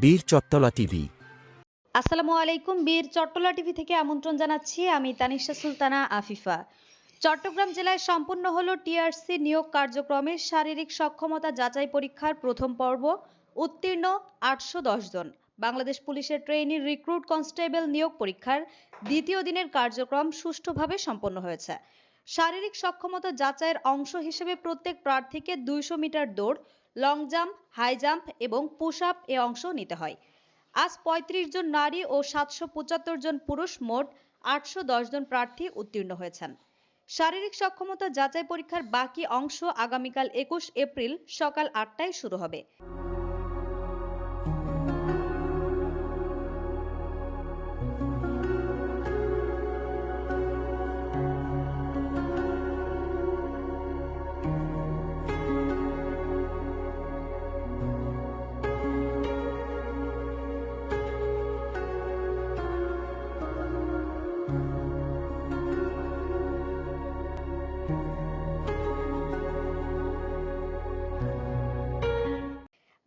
বীর চত্তলা টিভি। আসসালামু আলাইকুম, বীর চট্টলা টিভি থেকে আমন্ত্রণ জানাচ্ছি আমি তানিশা সুলতানা আফিফা। চট্টগ্রাম জেলায় সম্পন্ন হলো টিআরসি নিয়োগ কার্যক্রমের শারীরিক সক্ষমতা যাচাই পরীক্ষার প্রথম পর্ব। উত্তীর্ণ আটশো জন। বাংলাদেশ পুলিশের ট্রেইনি রিক্রুট কনস্টেবল নিয়োগ পরীক্ষার দ্বিতীয় দিনের কার্যক্রম সুষ্ঠুভাবে সম্পন্ন হয়েছে। শারীরিক সক্ষমতা যাচাইয়ের অংশ হিসেবে প্রত্যেক প্রার্থীকে দুইশো মিটার দৌড় লং জাম্প হাই জাম্প এবং পুশ আপ এ অংশ নিতে হয়। আজ পঁয়ত্রিশ জন নারী ও সাতশো পঁচাত্তর জন পুরুষ মোট আটশো দশ জন প্রার্থী উত্তীর্ণ হয়েছেন। শারীরিক সক্ষমতা যাচাই পরীক্ষার বাকি অংশ আগামীকাল একুশ এপ্রিল সকাল আটটায় শুরু হবে।